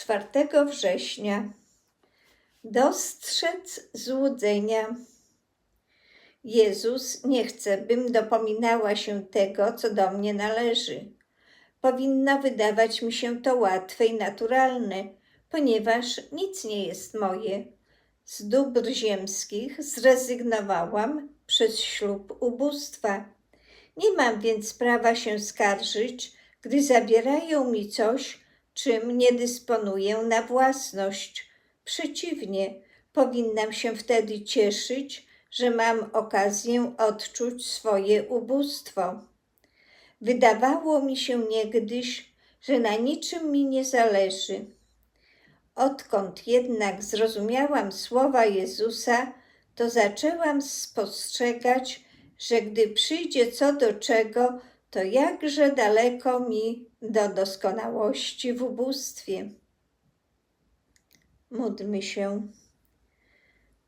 4 września. Dostrzec złudzenia. Jezus nie chce, bym dopominała się tego, co do mnie należy. Powinno wydawać mi się to łatwe i naturalne, ponieważ nic nie jest moje. Z dóbr ziemskich zrezygnowałam przez ślub ubóstwa. Nie mam więc prawa się skarżyć, gdy zabierają mi coś, czym nie dysponuję na własność. Przeciwnie, powinnam się wtedy cieszyć, że mam okazję odczuć swoje ubóstwo. Wydawało mi się niegdyś, że na niczym mi nie zależy. Odkąd jednak zrozumiałam słowa Jezusa, to zaczęłam spostrzegać, że gdy przyjdzie co do czego, to jakże daleko mi do doskonałości w ubóstwie. Módlmy się.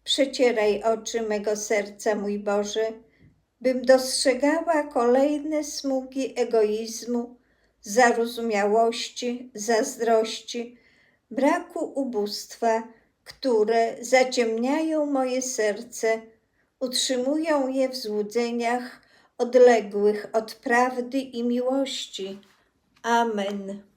Przecieraj oczy mego serca, mój Boże, bym dostrzegała kolejne smugi egoizmu, zarozumiałości, zazdrości, braku ubóstwa, które zaciemniają moje serce, utrzymują je w złudzeniach odległych od prawdy i miłości. Amen.